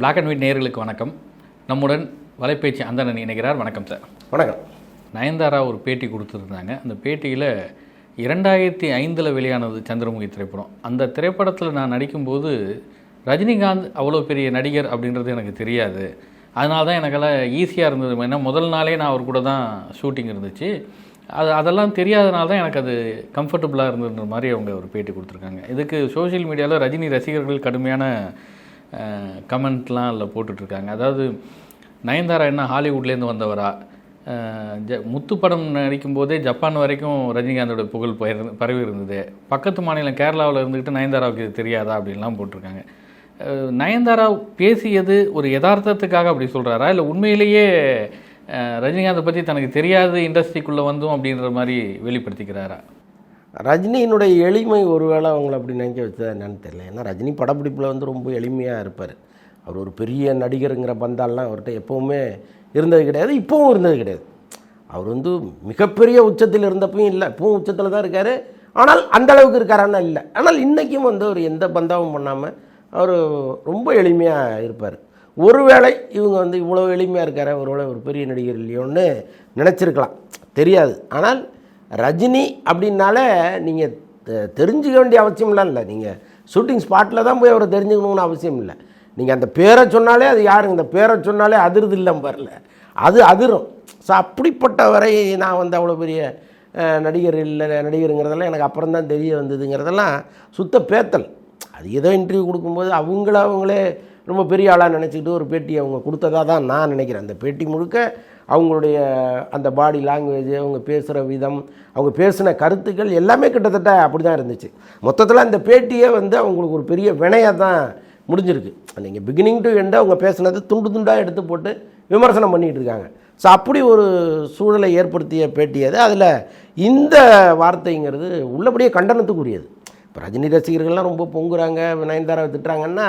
Black and white நேயர்களுக்கு வணக்கம். நம்முடன் வலைபேச்சு அந்தணன் இணைகிறார். வணக்கம் சார் வணக்கம். நயன்தாரா ஒரு பேட்டி கொடுத்துருந்தாங்க. அந்த பேட்டியில் இரண்டாயிரத்தி ஐந்தில் வெளியானது சந்திரமுகி திரைப்படம். அந்த திரைப்படத்தில் நான் நடிக்கும்போது ரஜினிகாந்த் அவ்வளோ பெரிய நடிகர் அப்படின்றது எனக்கு தெரியாது. அதனால தான் எனக்கெல்லாம் ஈஸியாக இருந்தது. ஏன்னா முதல் நாளே நான் அவர் கூட தான் ஷூட்டிங் இருந்துச்சு. அது அதெல்லாம் தெரியாதனால தான் எனக்கு அது கம்ஃபர்டபுளாக இருந்ததுன்ற மாதிரி அவங்க ஒரு பேட்டி கொடுத்துருக்காங்க. இதுக்கு சோஷியல் மீடியாவில் ரஜினி ரசிகர்கள் கடுமையான கமெண்ட்லாம் அதில் போட்டுட்ருக்காங்க. அதாவது நயன்தாரா என்ன ஹாலிவுட்லேருந்து வந்தவரா? ஜ முத்து படம் நடிக்கும் போதே ஜப்பான் வரைக்கும் ரஜினிகாந்தோட புகழ் பயிர் பரவி இருந்தது பக்கத்து மாநிலம் கேரளாவில் இருந்துக்கிட்டு நயன்தாராவுக்கு இது தெரியாதா? அப்படின்லாம் போட்டிருக்காங்க. நயன்தாரா பேசியது ஒரு யதார்த்தத்துக்காக அப்படி சொல்கிறாரா இல்லை உண்மையிலேயே ரஜினிகாந்தை பற்றி தனக்கு தெரியாது இண்டஸ்ட்ரிக்குள்ளே வந்தோம் அப்படின்ற மாதிரி வெளிப்படுத்திக்கிறாரா? ரஜினியினுடைய எளிமை ஒருவேளை அவங்கள அப்படி நினைக்க வச்சதா என்னன்னு தெரியல. ஏன்னா ரஜினி படப்பிடிப்பில் வந்து ரொம்ப எளிமையாக இருப்பார். அவர் ஒரு பெரிய நடிகருங்கிற பந்தாலாம் அவர்கிட்ட எப்போவுமே இருந்தது கிடையாது இப்போவும் இருந்தது கிடையாது. அவர் வந்து மிகப்பெரிய உச்சத்தில் இருந்தப்பையும் இல்லை இப்போவும் உச்சத்தில் தான் இருக்கார். ஆனால் அந்த அளவுக்கு இருக்காரான்னா இல்லை. ஆனால் இன்றைக்கும் வந்து அவர் எந்த பந்தாவும் பண்ணாமல் அவர் ரொம்ப எளிமையாக இருப்பார். ஒருவேளை இவங்க வந்து இவ்வளோ எளிமையாக இருக்கார் ஒருவேளை ஒரு பெரிய நடிகர் இல்லையோன்னு நினச்சிருக்கலாம். தெரியாது. ஆனால் ரஜினி அப்படின்னாலே நீங்கள் தெரிஞ்சுக்க வேண்டிய அவசியம்லாம் இல்லை. நீங்கள் ஷூட்டிங் ஸ்பாட்டில் தான் போய் அவரை தெரிஞ்சுக்கணும்னு அவசியம் இல்லை. நீங்கள் அந்த பேரை சொன்னாலே அது யாருங்க? இந்த பேரை சொன்னாலே அதிருது இல்லை வரல அது அதிரும். ஸோ அப்படிப்பட்டவரை நான் வந்து அவ்வளோ பெரிய நடிகர் இல்லை நடிகருங்கிறதெல்லாம் எனக்கு அப்புறம் தான் தெரிய வந்ததுங்கிறதெல்லாம் சுத்த பேத்தல். அது ஏதோ இன்டர்வியூ கொடுக்கும்போது அவங்கள அவங்களே ரொம்ப பெரிய ஆளாக நினச்சிக்கிட்டு ஒரு பேட்டி அவங்க கொடுத்ததா தான் நான் நினைக்கிறேன். அந்த பேட்டி முழுக்க அவங்களுடைய அந்த பாடி லாங்குவேஜ் அவங்க பேசுகிற விதம் அவங்க பேசின கருத்துக்கள் எல்லாமே கிட்டத்தட்ட அப்படி தான் இருந்துச்சு. மொத்தத்தில் அந்த பேட்டியே வந்து அவங்களுக்கு ஒரு பெரிய வினையாக தான் முடிஞ்சிருக்கு. நீங்கள் பிகினிங் டு எண்டு அவங்க பேசுனது துண்டு துண்டாக எடுத்து போட்டு விமர்சனம் பண்ணிகிட்டு இருக்காங்க. ஸோ அப்படி ஒரு சூழலை ஏற்படுத்திய பேட்டி அது. அதில் இந்த வார்த்தைங்கிறது உள்ளபடியே கண்டனத்துக்குரியது. இப்போ ரஜினி ரசிகர்கள்லாம் ரொம்ப பொங்குறாங்க நயன்தாராவை திட்டுறாங்கன்னா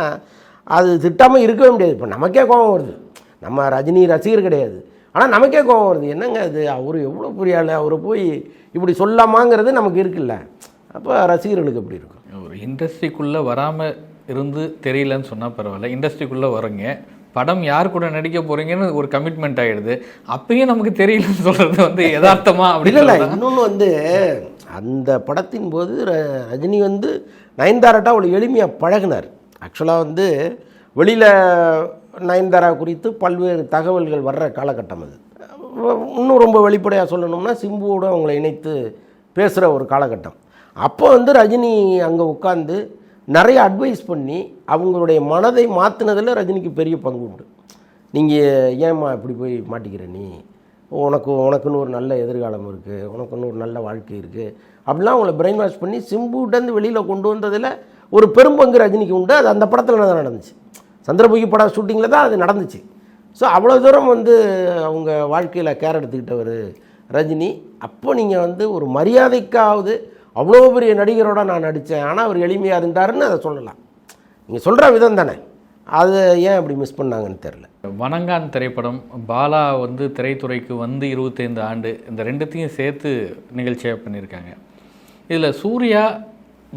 அது திட்டாமல் இருக்கவே முடியாது. இப்போ நமக்கே கோபம் வருது. நம்ம ரஜினி ரசிகர் கிடையாது. ஆனால் நமக்கே கோபம் வருது. என்னங்க அது அவர் எவ்வளோ பெரிய ஆள் அவரை போய் இப்படி சொல்லாமாங்கிறது நமக்கு இருக்குல்ல. அப்போ ரசிகர்களுக்கு எப்படி இருக்கும்? ஒரு இண்டஸ்ட்ரிக்குள்ளே வராமல் இருந்து தெரியலன்னு சொன்னால் பரவாயில்ல. இண்டஸ்ட்ரிக்குள்ளே வரீங்க படம் யார் கூட நடிக்க போகிறீங்கன்னு ஒரு கமிட்மெண்ட் ஆகிடுது அப்பயும் நமக்கு தெரியலன்னு சொல்கிறது வந்து யதார்த்தமா அப்படி இல்லை இன்னொன்று வந்து அந்த படத்தின் போது ர- ரஜினி வந்து நயன்தாராட்ட அவ்வளோ எளிமையாக பழகினார். ஆக்சுவலாக வந்து வெளியில் நயன்தாரா குறித்து பல்வேறு தகவல்கள் வர்ற காலகட்டம் அது. இன்னும் ரொம்ப வெளிப்படையாக சொல்லணும்னா சிம்புவோடு அவங்களை இணைத்து பேசுகிற ஒரு காலகட்டம். அப்போ வந்து ரஜினி அங்கே உட்காந்து நிறைய அட்வைஸ் பண்ணி அவங்களுடைய மனதை மாற்றினதில் ரஜினிக்கு பெரிய பங்கு உண்டு. நீங்கள் ஏம்மா இப்படி போய் மாட்டிக்கிற நீ? உனக்கு உனக்குன்னு ஒரு நல்ல எதிர்காலம் இருக்குது உனக்குன்னு ஒரு நல்ல வாழ்க்கை இருக்குது அப்படிலாம் அவங்கள பிரெயின் வாஷ் பண்ணி சிம்புட்டேருந்து வெளியில் கொண்டு வந்ததில் ஒரு பெரும்பங்கு ரஜினிக்கு உண்டு அது அந்த படத்தில் தான் நடந்துச்சு. சந்திரமுகி படம் ஷூட்டிங்கில் தான் அது நடந்துச்சு. ஸோ அவ்வளோ தூரம் வந்து அவங்க வாழ்க்கையில் கேர் எடுத்துக்கிட்டவர் ரஜினி. அப்போ நீங்கள் வந்து ஒரு மரியாதைக்காவது அவ்வளோ பெரிய நடிகரோட நான் நடித்தேன் ஆனால் அவர் எளிமையாக இருந்தாருன்னு அதை சொல்லலாம். நீங்கள் சொல்கிற விதம் தானே. அது ஏன் அப்படி மிஸ் பண்ணாங்கன்னு தெரில வணங்கான் திரைப்படம் பாலா வந்து திரைத்துறைக்கு வந்து இருபத்தைந்து ஆண்டு இந்த ரெண்டுத்தையும் சேர்த்து நிகழ்ச்சியாக பண்ணியிருக்காங்க. இதில் சூர்யா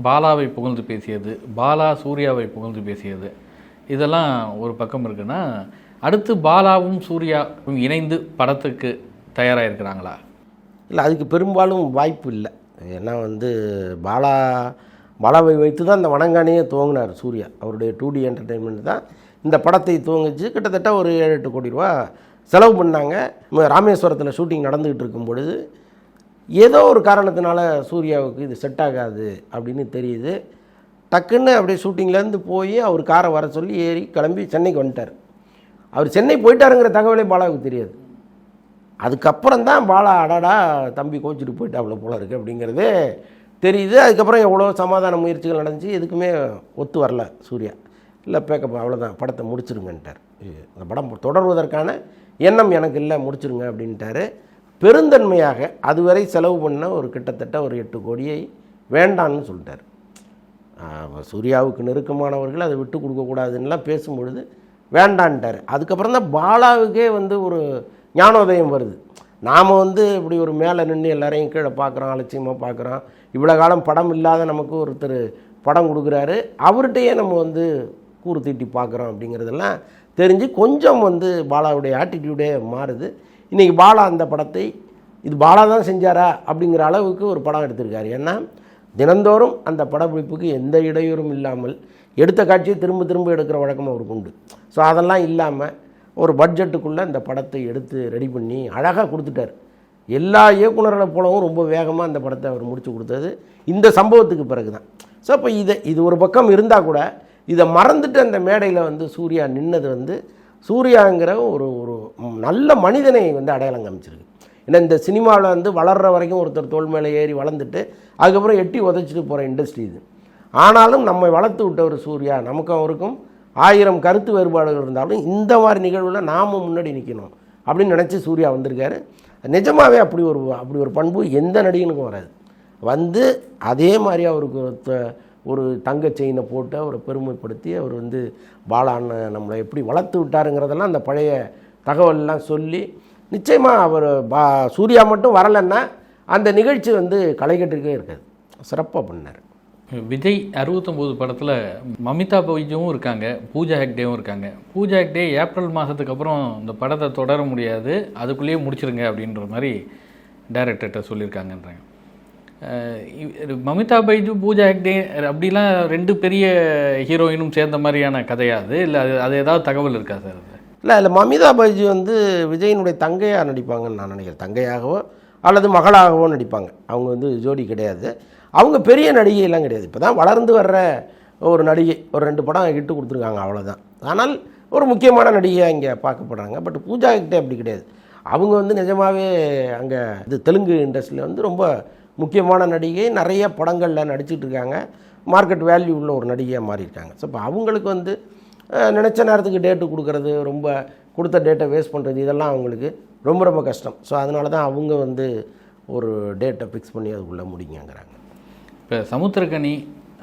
பாலாவை புகழ்ந்து பேசியது பாலா சூர்யாவை புகழ்ந்து பேசியது. இதெல்லாம் ஒரு பக்கம் இருக்குன்னா அடுத்து பாலாவும் சூர்யாவும் இணைந்து படத்துக்கு தயாராக இருக்கிறாங்களா இல்லை அதுக்கு பெரும்பாலும் வாய்ப்பு இல்லை. ஏன்னா வந்து பாலா பாலாவை வைத்து தான் இந்த வணங்கானையே துவங்கினார் சூர்யா. அவருடைய டூ டி என்டர்டெயின்மெண்ட் தான் இந்த படத்தை துவங்கிச்சு. கிட்டத்தட்ட ஒரு ஏழு எட்டு கோடி ரூபா செலவு பண்ணாங்க. ராமேஸ்வரத்தில் ஷூட்டிங் நடந்துக்கிட்டு இருக்கும் பொழுது ஏதோ ஒரு காரணத்தினால சூர்யாவுக்கு இது செட் ஆகாது அப்படின்னு தெரியுது. டக்குன்னு அப்படியே ஷூட்டிங்லேருந்து போய் அவர் காரை வர சொல்லி ஏறி கிளம்பி சென்னைக்கு வந்துட்டார். அவர் சென்னை போயிட்டாருங்கிற தகவலே பாலாவுக்கு தெரியாது. அதுக்கப்புறம் தான் பாலா அடாடா தம்பி கோச்சிட்டு அவ்வளோ போல இருக்கு அப்படிங்கிறது தெரியுது. அதுக்கப்புறம் எவ்வளோ சமாதான முயற்சிகள் நடந்துச்சு எதுக்குமே ஒத்து வரல சூர்யா. இல்லை பேக்கப் அவ்வளோதான் படத்தை முடிச்சிருங்கன்ட்டார். இந்த படம் தொடர்வதற்கான எண்ணம் எனக்கு இல்லை முடிச்சிருங்க அப்படின்ட்டாரு. பெருந்தன்மையாக அதுவரை செலவு பண்ண ஒரு கிட்டத்தட்ட ஒரு எட்டு கோடியை வேண்டான்னு சொல்லிட்டார். சூர்யாவுக்கு நெருக்கமானவர்கள் அதை விட்டு கொடுக்கக்கூடாதுன்னெலாம் பேசும்பொழுது வேண்டான்ட்டார். அதுக்கப்புறம் தான் பாலாவுக்கே வந்து ஒரு ஞானோதயம் வருது. நாம் வந்து இப்படி ஒரு மேலே நின்று எல்லாரையும் கீழே பார்க்குறோம் அலட்சியமாக பார்க்குறோம். இவ்வளோ காலம் படம் இல்லாத நமக்கு ஒருத்தர் படம் கொடுக்குறாரு. அவர்கிட்டயே நம்ம வந்து கூறு தீட்டி பார்க்குறோம் அப்படிங்கிறதெல்லாம் தெரிஞ்சு கொஞ்சம் வந்து பாலாவுடைய ஆட்டிடியூடே மாறுது. இன்றைக்கி பாலா அந்த படத்தை இது பாலா தான் செஞ்சாரா அப்படிங்கிற அளவுக்கு ஒரு படம் எடுத்திருக்காரு. ஏன்னா தினந்தோறும் அந்த படப்பிடிப்புக்கு எந்த இடையூறும் இல்லாமல் எடுத்த காட்சியை திரும்ப திரும்ப எடுக்கிற வழக்கம் அவருக்கு உண்டு. ஸோ அதெல்லாம் இல்லாமல் ஒரு பட்ஜெட்டுக்குள்ளே அந்த படத்தை எடுத்து ரெடி பண்ணி அழகாக கொடுத்துட்டார். எல்லா இயக்குனர்களை போலவும் ரொம்ப வேகமாக அந்த படத்தை அவர் முடித்து கொடுத்தது இந்த சம்பவத்துக்கு பிறகு தான் ஸோ அப்போ இதை இது ஒரு பக்கம் இருந்தால் கூட இதை மறந்துட்டு அந்த மேடையில் வந்து சூர்யா நின்னது வந்து சூர்யாங்கிற ஒரு ஒரு நல்ல மனிதனை வந்து அடையாளம் காமிச்சிருக்கு. ஏன்னா இந்த சினிமாவில் வந்து வளர்கிற வரைக்கும் ஒருத்தர் தோல் மேலே ஏறி வளர்ந்துட்டு அதுக்கப்புறம் எட்டி உதச்சிட்டு போகிற இண்டஸ்ட்ரி இது. ஆனாலும் நம்மை வளர்த்து விட்டவர் சூர்யா. நமக்கும் அவருக்கும் ஆயிரம் கருத்து வேறுபாடுகள் இருந்தாலும் இந்த மாதிரி நிகழ்வில் நாம முன்னாடி நிற்கணும் அப்படின்னு நினச்சி சூர்யா வந்திருக்காரு. நிஜமாகவே அப்படி ஒரு அப்படி ஒரு பண்பு எந்த நடிகனுக்கும் வராது. வந்து அதே மாதிரி அவருக்கு ஒரு தங்க செயினை போட்டு அவரை பெருமைப்படுத்தி அவர் வந்து பாலான்னு நம்மளை எப்படி வளர்த்து விட்டாருங்கிறதெல்லாம் அந்த பழைய தகவல்லாம் சொல்லி நிச்சயமாக அவர் பா சூர்யா மட்டும் வரலைன்னா அந்த நிகழ்ச்சி வந்து களைகட்டுக்கே இருக்காது. சிறப்பாக பண்ணார். விஜய் அறுபத்தொம்போது படத்தில் மமிதா பைஜுவும் இருக்காங்க பூஜா ஹெக்டேவும் இருக்காங்க. பூஜா ஹெக்டே ஏப்ரல் மாதத்துக்கு அப்புறம் இந்த படத்தை தொடர முடியாது அதுக்குள்ளேயே முடிச்சிருங்க அப்படின்ற மாதிரி டைரக்டர்கிட்ட சொல்லியிருக்காங்கன்றாங்க. மமிதா பைஜு பூஜா ஹெக்டே அப்படிலாம் ரெண்டு பெரிய ஹீரோயினும் சேர்ந்த மாதிரியான கதையா அது? இல்லை அது அது ஏதாவது தகவல் இருக்கா சார் அது இல்லை அதில் மமிதா பைஜு வந்து விஜயினுடைய தங்கையாக நடிப்பாங்கன்னு நான் நினைக்கிறேன். தங்கையாகவோ அல்லது மகளாகவோ நடிப்பாங்க. அவங்க வந்து ஜோடி கிடையாது. அவங்க பெரிய நடிகையெல்லாம் கிடையாது. இப்போ தான் வளர்ந்து வர்ற ஒரு நடிகை ஒரு ரெண்டு படம் இட்டு கொடுத்துருக்காங்க அவ்வளோதான் ஆனால் ஒரு முக்கியமான நடிகையாக இங்கே பார்க்கப்படுறாங்க. பட் பூஜா ஹெக்டே அப்படி கிடையாது. அவங்க வந்து நிஜமாகவே அங்கே இது தெலுங்கு இண்டஸ்ட்ரியில் வந்து ரொம்ப முக்கியமான நடிகை நிறைய படங்களில் நடிச்சிட்டு இருக்காங்க மார்க்கெட் வேல்யூ உள்ள ஒரு நடிகையாக மாறியிருக்காங்க. ஸோ இப்போ அவங்களுக்கு வந்து நினச்ச நேரத்துக்கு டேட்டு கொடுக்கறது ரொம்ப கொடுத்த டேட்டை வேஸ்ட் பண்ணுறது இதெல்லாம் அவங்களுக்கு ரொம்ப ரொம்ப கஷ்டம். ஸோ அதனால தான் அவங்க வந்து ஒரு டேட்டை ஃபிக்ஸ் பண்ணி அதுக்குள்ளே முடிங்கிறாங்க இப்போ சமுத்திரக்கனி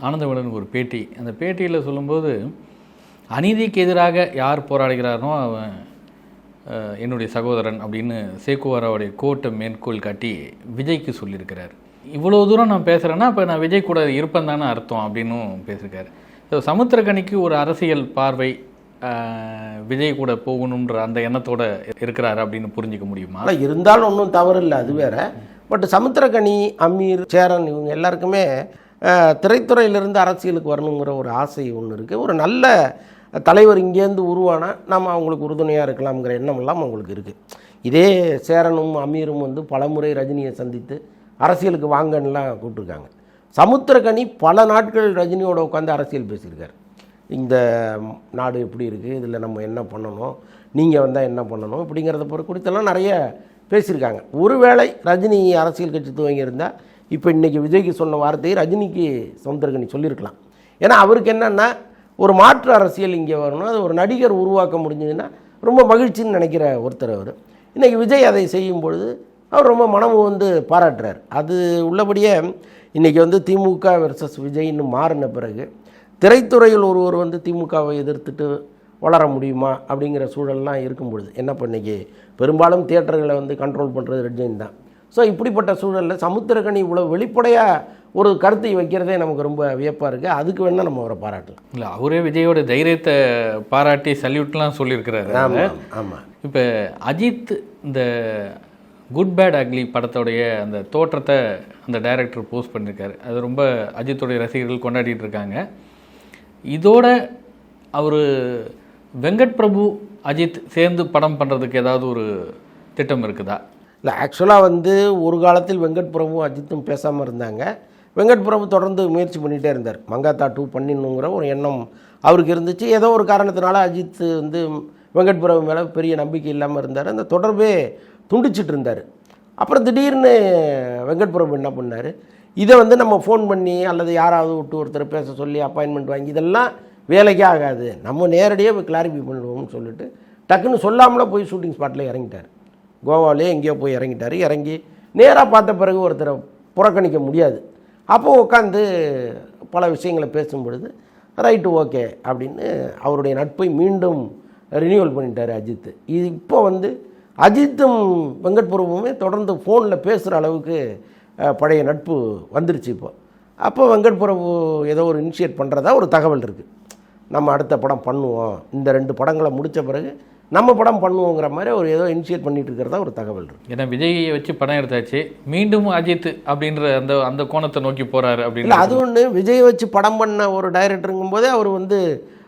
ஆனந்தவிடனுக்கு ஒரு பேட்டி. அந்த பேட்டியில் சொல்லும்போது அநீதிக்கு எதிராக யார் போராடுகிறாரோ அவன் என்னுடைய சகோதரன் அப்படின்னு சேக்குவாராவுடைய கோட்டை மேற்கோள் காட்டி விஜய்க்கு சொல்லியிருக்கிறார். இவ்வளோ தூரம் நான் பேசுகிறேன்னா இப்போ நான் விஜய் கூட இருப்பேன் தானே அர்த்தம் அப்படின்னும் பேசியிருக்காரு. ஸோ சமுத்திரக்கணிக்கு ஒரு அரசியல் பார்வை விஜய் கூட போகணுன்ற அந்த எண்ணத்தோட இருக்கிறாரு அப்படின்னு புரிஞ்சிக்க முடியுமா? ஆனால் இருந்தாலும் ஒன்றும் தவறு இல்லை அது வேற. பட் சமுத்திரகனி அமீர் சேரன் இவங்க எல்லாருக்குமே திரைத்துறையிலிருந்து அரசியலுக்கு வரணுங்கிற ஒரு ஆசை ஒன்று இருக்குது ஒரு நல்ல தலைவர் இங்கேருந்து உருவானா நம்ம அவங்களுக்கு உறுதுணையாக இருக்கலாம்ங்கிற எண்ணம் எல்லாம் அவங்களுக்கு இருக்குது இதே சேரனும் அமீரும் வந்து பலமுறை ரஜினியை சந்தித்து அரசியலுக்கு வாங்கன்னுலாம் கூப்பிட்டுருக்காங்க. சமுத்திரக்கனி பல நாட்கள் ரஜினியோட உட்காந்து அரசியல் பேசியிருக்காரு. இந்த நாடு எப்படி இருக்குது இதில் நம்ம என்ன பண்ணணும் நீங்கள் வந்தால் என்ன பண்ணணும் இப்படிங்கிறத பொறு குறித்தெல்லாம் நிறைய பேசியிருக்காங்க. ஒருவேளை ரஜினி அரசியல் கட்சி துவங்கியிருந்தால் இப்போ இன்றைக்கி விஜய்க்கு சொன்ன வார்த்தையை ரஜினிக்கு சமுத்திரக்கனி சொல்லியிருக்கலாம். ஏன்னா அவருக்கு என்னென்னா ஒரு மாற்று அரசியல் இங்கே வரணும் அது ஒரு நடிகர் உருவாக்க முடிஞ்சதுன்னா ரொம்ப மகிழ்ச்சின்னு நினைக்கிற ஒருத்தர் அவர். இன்றைக்கி விஜய் அதை செய்யும் பொழுது அவர் ரொம்ப மனம் வந்து பாராட்டுறார். அது உள்ளபடியே இன்றைக்கி வந்து திமுக வெர்சஸ் விஜய்னு மாறின பிறகு திரைத்துறையில் ஒருவர் வந்து திமுகவை எதிர்த்துட்டு வளர முடியுமா அப்படிங்கிற சூழல்லாம் இருக்கும் பொழுது என்ன இப்போ பெரும்பாலும் தியேட்டர்களை வந்து கண்ட்ரோல் பண்ணுறது ரெட்ஜைன் தான். ஸோ இப்படிப்பட்ட சூழலில் சமுத்திரக்கணி இவ்வளோ வெளிப்படையாக ஒரு கருத்தை வைக்கிறதே நமக்கு ரொம்ப வியப்பாக இருக்குது அதுக்கு வேணால் நம்ம அவரை பாராட்டலாம். இல்லை அவரே விஜயோட தைரியத்தை பாராட்டி சல்யூட்லாம் சொல்லியிருக்கிறாரு. ஆமாம் ஆமாம் இப்போ அஜித் இந்த குட் பேட் அக்லி படத்தோடைய அந்த தோற்றத்தை அந்த டைரக்டர் போஸ்ட் பண்ணியிருக்காரு அது ரொம்ப அஜித்தோடைய ரசிகர்கள் கொண்டாடிட்டு இருக்காங்க. இதோட அவர் வெங்கட் பிரபு அஜித் சேர்ந்து படம் பண்ணுறதுக்கு ஏதாவது ஒரு திட்டம் இருக்குதா? இல்லை ஆக்சுவலாக வந்து ஒரு காலத்தில் வெங்கட் பிரபு அஜித்தும் பேசாமல் இருந்தாங்க. வெங்கட் பிரபு தொடர்ந்து முயற்சி பண்ணிகிட்டே இருந்தார். மங்காத்தா டூ பண்ணிடணுங்கிற ஒரு எண்ணம் அவருக்கு இருந்துச்சு. ஏதோ ஒரு காரணத்தினால அஜித் வந்து வெங்கட் பிரபு மேலே பெரிய நம்பிக்கை இல்லாமல் இருந்தார். அந்த தொடர்பே துண்டிச்சிட்டு இருந்தார். அப்புறம் திடீர்னு வெங்கட் பிரபு என்ன பண்ணார்? இதை வந்து நம்ம ஃபோன் பண்ணி அல்லது யாராவது விட்டு ஒருத்தர் பேச சொல்லி அப்பாயின்மெண்ட் வாங்கி இதெல்லாம் வேலைக்கே ஆகாது. நம்ம நேரடியாக போய் கிளாரிஃபை பண்ணுவோம்னு சொல்லிட்டு டக்குன்னு சொல்லாமலே போய் ஷூட்டிங் ஸ்பாட்டில் இறங்கிட்டார். கோவாலே எங்கேயோ போய் இறங்கிட்டார். இறங்கி நேராக பார்த்த பிறகு ஒருத்தரை புறக்கணிக்க முடியாது. அப்போ உட்காந்து பல விஷயங்களை பேசும் பொழுது ரைட்டு ஓகே அப்படின்னு அவருடைய நட்பை மீண்டும் ரினியூவல் பண்ணிட்டார் அஜித். இது இப்போ வந்து அஜித்தும் வெங்கட் பிரபுவுமே தொடர்ந்து ஃபோனில் பேசுகிற அளவுக்கு பழைய நட்பு வந்துருச்சு இப்போ. அப்போ வெங்கட் பிரபு ஏதோ ஒரு இனிஷியேட் பண்ணுறதா ஒரு தகவல் இருக்குது நம்ம அடுத்த படம் பண்ணுவோம். இந்த ரெண்டு படங்களை முடித்த பிறகு நம்ம படம் பண்ணுவோங்கிற மாதிரி அவர் ஏதோ இனிஷியேட் பண்ணிட்டு இருக்கிறதா ஒரு தகவல் இருக்கு. ஏன்னா விஜயை வச்சு படம் எடுத்தாச்சு. மீண்டும் அஜித் அப்படின்ற அந்த அந்த கோணத்தை நோக்கி போறாரு அப்படின்னு அது ஒன்று விஜய் வச்சு படம் பண்ண ஒரு டைரக்டருங்கும் போதே அவர் வந்து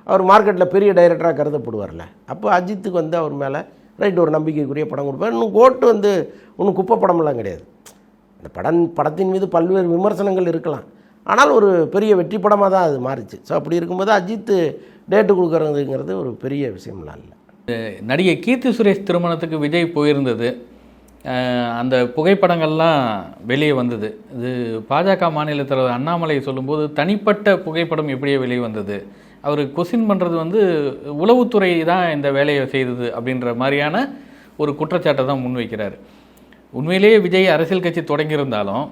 அவர் மார்க்கெட்டில் பெரிய டைரக்டராக கருதப்படுவார்ல. அப்போ அஜித்துக்கு வந்து அவர் மேலே ரைட் ஒரு நம்பிக்கைக்குரிய படம் கொடுப்பார். இன்னும் கோட்டு வந்து ஒன்றும் குப்பை படமெல்லாம் கிடையாது. இந்த படம் படத்தின் மீது பல்வேறு விமர்சனங்கள் இருக்கலாம். ஆனால் ஒரு பெரிய வெற்றி படமாக தான் அது மாறிச்சு. ஸோ அப்படி இருக்கும்போது அஜித் டேட்டு கொடுக்குறதுங்கிறது ஒரு பெரிய விஷயம்லாம் இல்லை. நடிகை கீர்த்தி சுரேஷ் திருமணத்துக்கு விஜய் போயிருந்தது. அந்த புகைப்படங்கள்லாம் வெளியே வந்தது. இது பாஜக மாநில தலைவர் அண்ணாமலை சொல்லும்போது தனிப்பட்ட புகைப்படம் எப்படியே வெளியே வந்தது. அவர் கொஸ்டின் பண்ணுறது வந்து உளவுத்துறை தான் இந்த வேலையை செய்தது அப்படின்ற மாதிரியான ஒரு குற்றச்சாட்டை தான் முன்வைக்கிறார். உண்மையிலேயே விஜய் அரசியல் கட்சி தொடங்கியிருந்தாலும்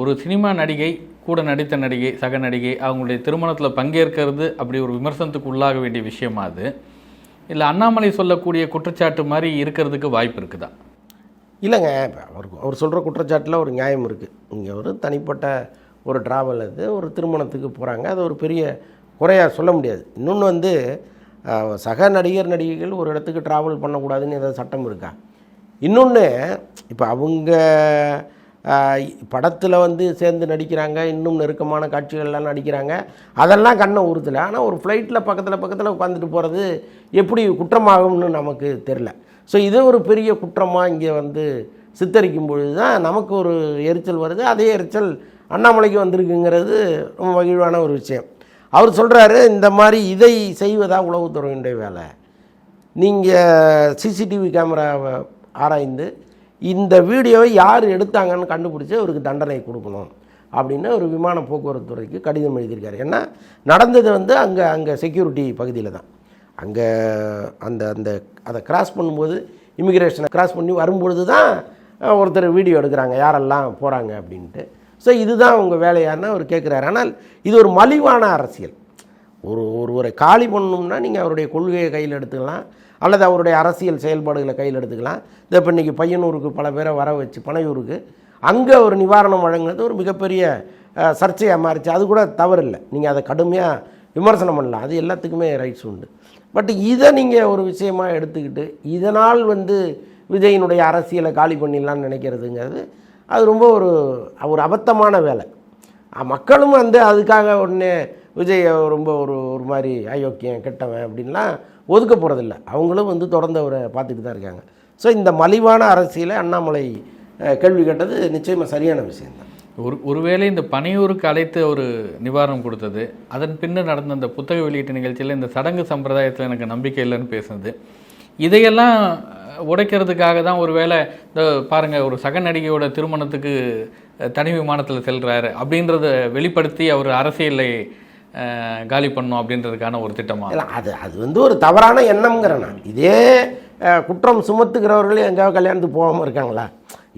ஒரு சினிமா நடிகை கூட நடித்த நடிகை சக நடிகை அவங்களுடைய திருமணத்தில் பங்கேற்கிறது அப்படி ஒரு விமர்சனத்துக்கு உள்ளாக வேண்டிய விஷயமா அது. இல்லை அண்ணாமலை சொல்லக்கூடிய குற்றச்சாட்டு மாதிரி இருக்கிறதுக்கு வாய்ப்பு இருக்குதா? இல்லைங்க அவர் அவர் சொல்கிற குற்றச்சாட்டில் ஒரு நியாயம் இருக்குது இங்கே ஒரு தனிப்பட்ட ஒரு ட்ராவல் அது ஒரு திருமணத்துக்கு போகிறாங்க அது ஒரு பெரிய குறையாக சொல்ல முடியாது. இன்னொன்று வந்து சக நடிகர் நடிகைகள் ஒரு இடத்துக்கு ட்ராவல் பண்ணக்கூடாதுன்னு ஏதாவது சட்டம் இருக்கா? இன்னொன்று இப்போ அவங்க படத்தில் வந்து சேர்ந்து நடிக்கிறாங்க. இன்னும் நெருக்கமான காட்சிகள்லாம் நடிக்கிறாங்க. அதெல்லாம் கண்ணை உறுத்தலை. ஆனால் ஒரு ஃப்ளைட்டில் பக்கத்தில் பக்கத்தில் உட்காந்துட்டு போகிறது எப்படி குற்றமாகும்னு நமக்கு தெரில ஸோ இது ஒரு பெரிய குற்றமாக இங்கே வந்து சித்தரிக்கும் பொழுது தான் நமக்கு ஒரு எரிச்சல் வருது. அதே எரிச்சல் அண்ணாமலைக்கு வந்திருக்குங்கிறது ரொம்ப மகிழ்வான ஒரு விஷயம். அவர் சொல்கிறாரு இந்த மாதிரி இதை செய்வதா உளவுத்துறையினுடைய வேலை. நீங்கள் சிசிடிவி கேமராவை ஆராய்ந்து இந்த வீடியோவை யார் எடுத்தாங்கன்னு கண்டுபிடிச்சி அவருக்கு தண்டனை கொடுக்கணும் அப்படின்னு ஒரு விமான போக்குவரத்து துறைக்கு கடிதம் எழுதியிருக்காரு. ஏன்னா நடந்தது வந்து அங்கே அங்கே செக்யூரிட்டி பகுதியில் தான். அங்கே அந்த அந்த அதை கிராஸ் பண்ணும்போது இமிக்ரேஷனை கிராஸ் பண்ணி வரும்பொழுது தான் ஒருத்தர் வீடியோ எடுக்கிறாங்க யாரெல்லாம் போகிறாங்க அப்படின்ட்டு. ஸோ இதுதான் உங்கள் வேலையான்னு அவர் கேட்குறாரு ஆனால் இது ஒரு மலிவான அரசியல். ஒரு ஒருவரை காலி பண்ணணும்னா நீங்கள் அவருடைய கொள்கையை கையில் எடுத்துக்கலாம். அல்லது அவருடைய அரசியல் செயல்பாடுகளை கையில் எடுத்துக்கலாம். இதை இப்போ இன்றைக்கி பையனூருக்கு பல பேரை வர வச்சு பனையூருக்கு அங்கே ஒரு நிவாரணம் வழங்குனது ஒரு மிகப்பெரிய சர்ச்சையாக மாறிச்சு. அது கூட தவறில்லை. நீங்கள் அதை கடுமையாக விமர்சனம் பண்ணலாம். அது எல்லாத்துக்குமே ரைட்ஸ் உண்டு. பட் இதை நீங்கள் ஒரு விஷயமா எடுத்துக்கிட்டு இதனால் வந்து விஜயினுடைய அரசியலை காலி பண்ணிடலாம்னு நினைக்கிறதுங்கிறது அது ரொம்ப ஒரு ஒரு அபத்தமான வேலை. மக்களும் வந்து அதுக்காக உடனே விஜய் ரொம்ப ஒரு ஒரு மாதிரி அயோக்கியம் கெட்டவன் அப்படின்லாம் ஒதுக்க போகிறதில்ல அவங்களும் வந்து தொடர்ந்து அவரை பார்த்துட்டு தான் இருக்காங்க. ஸோ இந்த மலிவான அரசியலை அண்ணாமலை கேள்வி கேட்டது நிச்சயமாக சரியான விஷயம்தான். ஒரு ஒருவேளை இந்த பனையூருக்கு அழைத்து ஒரு நிவாரணம் கொடுத்தது அதன் பின்னர் நடந்த அந்த புத்தக வெளியீட்டு நிகழ்ச்சியில் இந்த சடங்கு சம்பிரதாயத்தில் எனக்கு நம்பிக்கை இல்லைன்னு பேசுனது. இதையெல்லாம் உடைக்கிறதுக்காக தான் ஒரு வேளை இந்த பாருங்கள் ஒரு சக நடிகையோட திருமணத்துக்கு தனி விமானத்தில் செல்கிறாரு அப்படின்றத வெளிப்படுத்தி அவர் அரசியலை காலி பண்ணும் அப்படின்றதுக்கான ஒரு திட்டமா? இல்லை அது அது வந்து ஒரு தவறான எண்ணம்ங்கிறேன் நான். இதே குற்றம் சுமத்துகிறவர்களே எங்கேயாவது கல்யாணத்துக்கு போகாமல் இருக்காங்களா?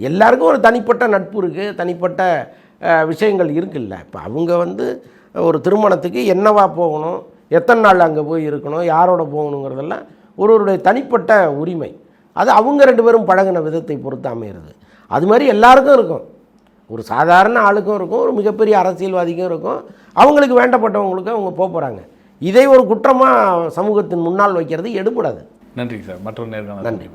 எல்லாருக்கும் ஒரு தனிப்பட்ட நட்பு இருக்குது தனிப்பட்ட விஷயங்கள் இருக்குல்ல. இப்போ அவங்க வந்து ஒரு திருமணத்துக்கு என்னவா போகணும் எத்தனை நாள் அங்கே போய் இருக்கணும் யாரோட போகணுங்கிறதெல்லாம் ஒருவருடைய தனிப்பட்ட உரிமை. அது அவங்க ரெண்டு பேரும் பழகின விதத்தை பொறுத்து அமையிறது. அது மாதிரி எல்லாருக்கும் இருக்கும். ஒரு சாதாரண ஆளுக்கும் இருக்கும் ஒரு மிகப்பெரிய அரசியல்வாதிக்கும் இருக்கும். அவங்களுக்கு வேண்டப்பட்டவங்களுக்கு அவங்க போக போகிறாங்க இதை ஒரு குற்றமாக சமூகத்தின் முன்னால் வைக்கிறது எடுபடாது. நன்றி சார். மற்றொரு நன்றி நன்றி.